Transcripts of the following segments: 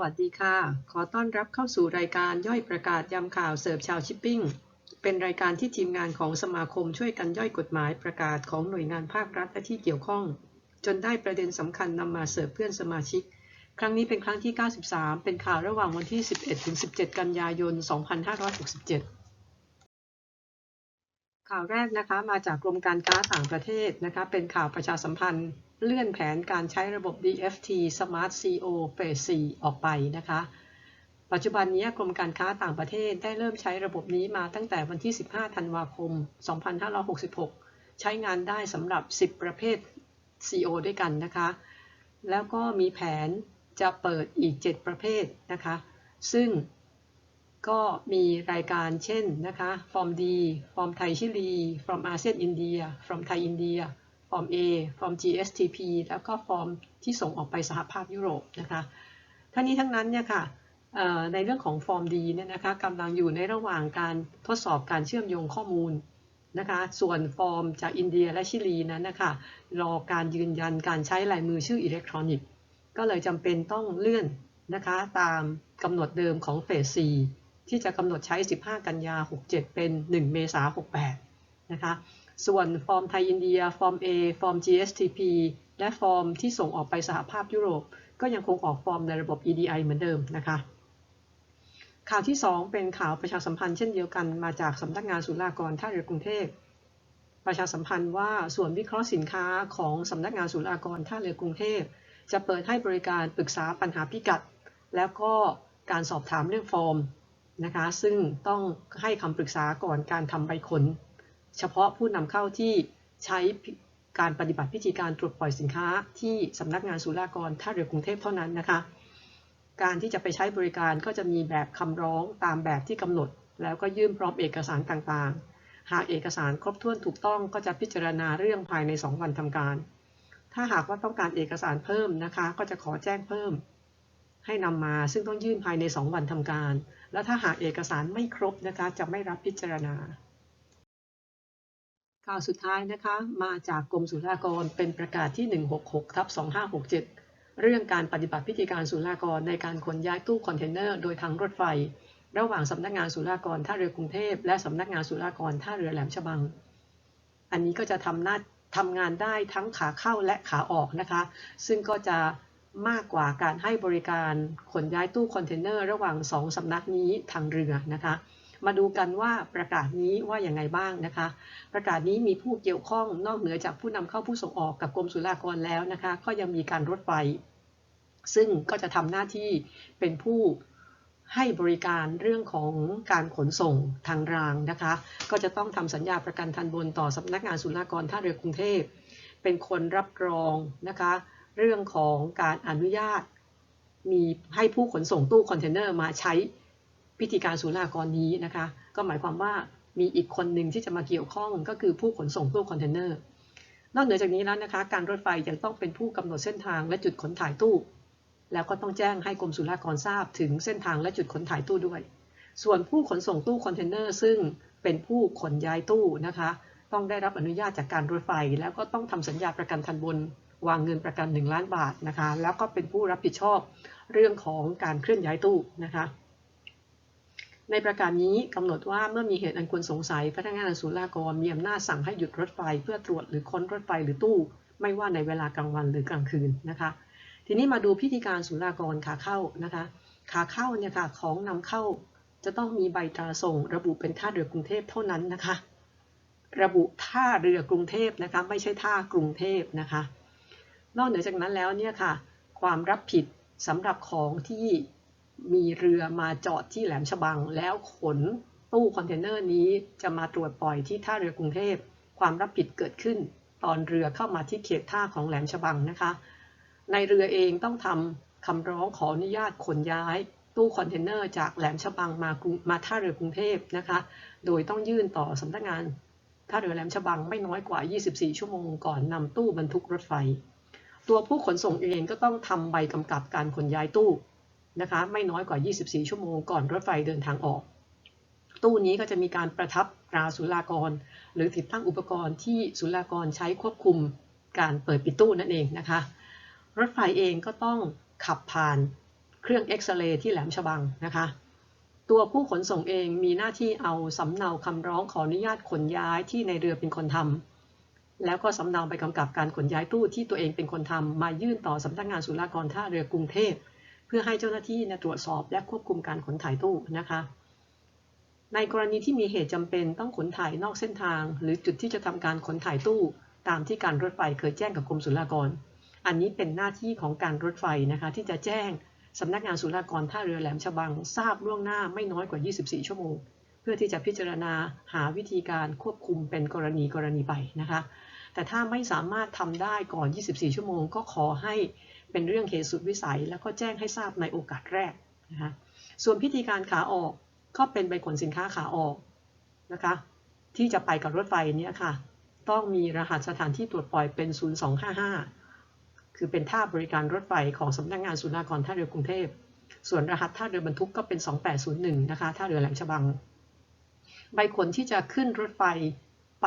วัสดีค่ะ ขอต้อนรับเข้าสู่รายการย่อยประกาศยำข่าวเสิร์ฟชาวชิปปิ้ง เป็นรายการที่ทีมงานของสมาคมช่วยกันย่อยกฎหมายประกาศของหน่วยงานภาครัฐและที่เกี่ยวข้อง จนได้ประเด็นสำคัญนำมาเสิร์ฟเพื่อนสมาชิก ครั้งนี้เป็นครั้งที่ 93 เป็นข่าวระหว่างวันที่ 11-17 กันยายน 2567 ข่าวแรกนะคะมาจากกรมการค้าต่างประเทศนะคะเป็นข่าวประชาสัมพันธ์ เลื่อนแผนการใช้ระบบ DFT Smart CO Phase 4ออกไปนะคะ ปัจจุบันนี้กรมการค้าต่างประเทศได้เริ่มใช้ระบบนี้มาตั้งแต่วันที่ 15 ธันวาคม 2566 ใช้งานได้สำหรับ 10 ประเภท CO ด้วยกันนะคะ แล้วก็มีแผนจะเปิดอีก 7 ประเภทนะคะ ซึ่งก็มีรายการเช่นนะคะฟอร์มดีฟอร์มไทยชิลีฟอร์มอาเซียนอินเดียฟอร์ ฟอร์ม A ฟอร์ม GSTP แล้วก็ฟอร์มที่ส่งออกไปสหภาพยุโรปนะคะทั้งนี้ทั้งนั้นเนี่ยค่ะในเรื่องของฟอร์มดีเนี่ยนะคะกำลังอยู่ในระหว่างการทดสอบการเชื่อมโยงข้อมูลนะคะส่วนฟอร์มจากอินเดียและชิลีนั้นนะคะรอการยืนยันการใช้ลายมือชื่ออิเล็กทรอนิกส์ ก็เลยจำเป็นต้องเลื่อนนะคะตามกำหนดเดิมของเฟส 4 ที่จะกำหนดใช้ 15 กันยา 67 เป็น 1 เมษา68 นะคะ ส่วนฟอร์มไทยอินเดีย ฟอร์ม A ฟอร์ม GSTP และฟอร์มที่ส่งออกไปสหภาพยุโรป ก็ยังคงออกฟอร์มในระบบ EDI เหมือนเดิมนะคะ ข่าวที่ 2 เป็นข่าวประชาสัมพันธ์เช่นเดียวกันมาจากสำนักงานศุลากรท่าเรือกรุงเทพประชาสัมพันธ์ว่าส่วนวิเคราะห์สินค้าของสำนักงานศุลากรท่าเรือกรุงเทพจะเปิดให้บริการปรึกษาปัญหาพิกัด แล้วก็การสอบถามเรื่องฟอร์มนะคะ ซึ่งต้องให้คำปรึกษาก่อนการทำใบขน เฉพาะผู้นำเข้าที่ใช้การปฏิบัติพิธีการตรวจปล่อยสินค้าที่สำนักงานศุลากรท่าเรือกรุงเทพเท่านั้นนะคะ การที่จะไปใช้บริการก็จะมีแบบคำร้องตามแบบที่กำหนด แล้วก็ยื่นพร้อมเอกสารต่างๆ หากเอกสารครบถ้วนถูกต้องก็จะพิจารณาเรื่องภายใน 2 วันทำการ ถ้าหากว่าต้องการเอกสารเพิ่มนะคะ ก็จะขอแจ้งเพิ่ม ให้นำมาซึ่งต้องยื่นภายใน 2 วันทำการ แล้วถ้าหากเอกสารไม่ครบนะคะจะไม่รับพิจารณา ข่าวสุดท้ายนะคะ มาจากกรมศุลากรเป็นประกาศที่ 166ทับ2567 เรื่องการปฏิบัติพิธีการศุลากรในการขนย้ายตู้คอนเทนเนอร์โดยทางรถไฟ ระหว่างสำนักงานศุลากรท่าเรือกรุงเทพและสำนักงานศุลากรท่าเรือแหลมฉบัง อันนี้ก็จะทำหน้าทำงานได้ทั้งขาเข้าและขาออกนะคะ ซึ่งก็จะมากกว่าการให้บริการขนย้ายตู้คอนเทนเนอร์ระหว่าง 2สำนักนี้ทางเรือนะคะ มาดูกันว่าประกาศนี้ว่าอย่างไงบ้างนะคะ ประกาศนี้มีผู้เกี่ยวข้องนอกเหนือจากผู้นำเข้าผู้ส่งออกกับกรมศุลากรแล้วนะคะ ก็ยังมีการรถไฟ ซึ่งก็จะทำหน้าที่เป็นผู้ให้บริการเรื่องของการขนส่งทางรางนะคะ ก็จะต้องทำสัญญาประกันทันบนต่อสำนักงานศุลากรท่าเรือกรุงเทพ เป็นคนรับรองนะคะ เรื่องของการอนุญาต มีให้ผู้ขนส่งตู้คอนเทนเนอร์มาใช้ พิธีการศุลากรนี้นะคะ ก็หมายความว่ามีอีกคนหนึ่งที่จะมาเกี่ยวข้องก็คือผู้ขนส่งตู้คอนเทนเนอร์ นอกเหนือจากนี้แล้วนะคะ การรถไฟยังต้องเป็นผู้กำหนดเส้นทางและจุดขนถ่ายตู้ แล้วก็ต้องแจ้งให้กรมศุลากรทราบถึงเส้นทางและจุดขนถ่ายตู้ด้วย ส่วนผู้ขนส่งตู้คอนเทนเนอร์ซึ่งเป็นผู้ขนย้ายตู้นะคะ ต้องได้รับอนุญาตจากการรถไฟ แล้วก็ต้องทำสัญญาประกันทันบน วางเงินประกัน 1 ล้านบาทนะคะ แล้วก็เป็นผู้รับผิดชอบเรื่องของการเคลื่อนย้ายตู้นะคะ ในประกาศนี้กำหนดว่าเมื่อมีเหตุอันควรสงสัยพนักงานศุลากรมีอำนาจสั่งให้หยุดรถไฟเพื่อตรวจหรือค้นรถไฟหรือตู้ ไม่ว่าในเวลากลางวันหรือกลางคืนนะคะ ทีนี้มาดูพิธีการศุลากรขาเข้านะคะ ขาเข้าเนี่ยค่ะของนำเข้าจะต้องมีใบตราส่ง ระบุเป็นท่าเรือกรุงเทพเท่านั้นนะคะ ระบุท่าเรือกรุงเทพนะคะ ไม่ใช่ท่ากรุงเทพนะคะ นอกเหนือจากนั้นแล้วเนี่ยค่ะ ความรับผิดสำหรับของที่ มีเรือมาจอดที่แหลมฉบัง แล้วขนตู้คอนเทนเนอร์นี้จะมาตรวจปล่อยที่ท่าเรือกรุงเทพ ความรับผิดเกิดขึ้น ตอนเรือเข้ามาที่เขตท่าของแหลมฉบังนะคะ ในเรือเองต้องทำคำร้องขออนุญาตขนย้ายตู้คอนเทนเนอร์จากแหลมฉบังมากรุงมาท่าเรือกรุงเทพนะคะ โดยต้องยื่นต่อสำนักงานท่าเรือแหลมฉบังไม่น้อยกว่า 24 ชั่วโมงก่อนนำตู้บรรทุกรถไฟ ตัวผู้ขนส่งเองก็ต้องทำใบกำกับการขนย้ายตู้ นะคะไม่น้อยกว่า 24 ชั่วโมงก่อนรถไฟเดินทางออก ตู้นี้ก็จะมีการประทับตราศุลากร หรือติดตั้งอุปกรณ์ที่ศุลากรใช้ควบคุมการเปิดปิดตู้นั่นเองนะคะ รถไฟเองก็ต้องขับผ่านเครื่องเอ็กซเรย์ที่แหลมฉบังนะคะ ตัวผู้ขนส่งเองมีหน้าที่เอาสำเนาคำร้องขออนุญาตขนย้ายที่ในเรือเป็นคนทำแล้วก็สำเนาไปกำกับการขนย้ายตู้ที่ตัวเองเป็นคนทำมายื่นต่อสำนักงานศุลากรท่าเรือกรุงเทพ เพื่อให้เจ้าหน้าที่ตรวจสอบและควบคุมการขนถ่ายตู้นะคะ ในกรณีที่มีเหตุจำเป็นต้องขนถ่ายนอกเส้นทาง หรือจุดที่จะทำการขนถ่ายตู้ตามที่การรถไฟเคยแจ้งกับกรมศุลกากรอันนี้เป็นหน้าที่ของการรถไฟนะคะที่จะแจ้งสำนักงานศุลกากรท่าเรือแหลมฉบัง ทราบล่วงหน้าไม่น้อยกว่า 24 ชั่วโมง เพื่อที่จะพิจารณาหาวิธีการควบคุมเป็นกรณีกรณีไปนะคะ แต่ถ้าไม่สามารถทำได้ก่อน 24 ชั่วโมง ก็ขอให้ เป็นเรื่องเหตุสุดวิสัย แล้วก็แจ้งให้ทราบในโอกาสแรกนะคะส่วนพิธีการขาออกก็เป็นใบขนสินค้าขาออกนะคะที่จะไปกับรถไฟเนี่ยค่ะต้องมีรหัสสถานที่ตรวจปล่อยเป็น 0255 คือเป็นท่าบริการรถไฟของสำนักงานศุลกากรท่าเรือกรุงเทพ ส่วนรหัสท่าเรือบรรทุกก็เป็น 2801 นะคะท่าเรือแหลมฉบัง ใบขนที่จะขึ้นรถไฟ ไป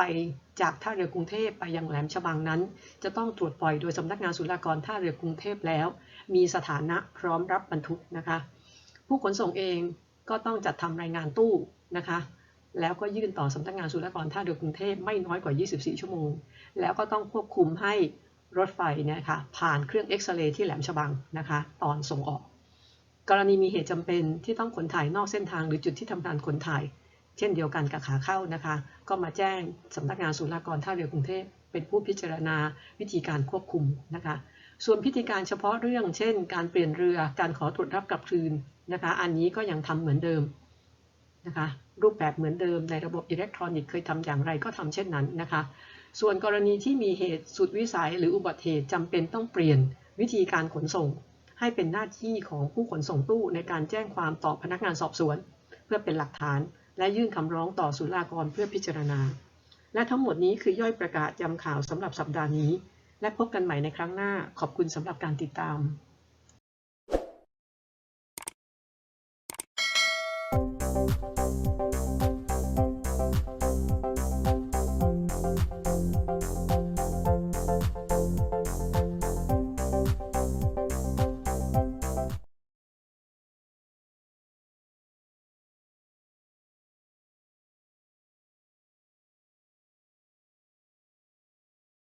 จากท่าเรือกรุงเทพไปยังแหลมฉบังนั้น จะต้องตรวจปล่อยโดยสำนักงานศุลกากรท่าเรือกรุงเทพแล้ว มีสถานะพร้อมรับบรรทุกนะคะ ผู้ขนส่งเองก็ต้องจัดทำรายงานตู้นะคะแล้วก็ยื่นต่อสำนักงานศุลกากรท่าเรือกรุงเทพไม่น้อยกว่า 24 ชั่วโมง แล้วก็ต้องควบคุมให้รถไฟเนี่ยค่ะผ่านเครื่องเอ็กซเรย์ที่แหลมฉบังนะคะตอนส่งออก กรณีมีเหตุจำเป็นที่ต้องขนถ่ายนอกเส้นทางหรือจุดที่ทำการขนถ่าย เช่นเดียวกันกับขาเข้านะคะ ก็มาแจ้งสำนักงานศุลกากรท่าเรือกรุงเทพเป็นผู้พิจารณาวิธีการควบคุมนะคะ ส่วนพิธีการเฉพาะเรื่อง เช่น การเปลี่ยนเรือ การขอตรวจรับกลับคืนนะคะ อันนี้ก็ยังทำเหมือนเดิมนะคะ รูปแบบเหมือนเดิมในระบบอิเล็กทรอนิกส์เคยทำอย่างไรก็ทำเช่นนั้นนะคะ ส่วนกรณีที่มีเหตุสุดวิสัยหรืออุบัติเหตุจำเป็นต้องเปลี่ยนวิธีการขนส่ง ให้เป็นหน้าที่ของผู้ขนส่งตู้ในการแจ้งความต่อพนักงานสอบสวน เพื่อเป็นหลักฐาน และยื่นคำร้องต่อศุลกากรเพื่อพิจารณา และทั้งหมดนี้คือย่อยประกาศยำข่าวสำหรับสัปดาห์นี้ และพบกันใหม่ในครั้งหน้าขอบคุณสำหรับการติดตาม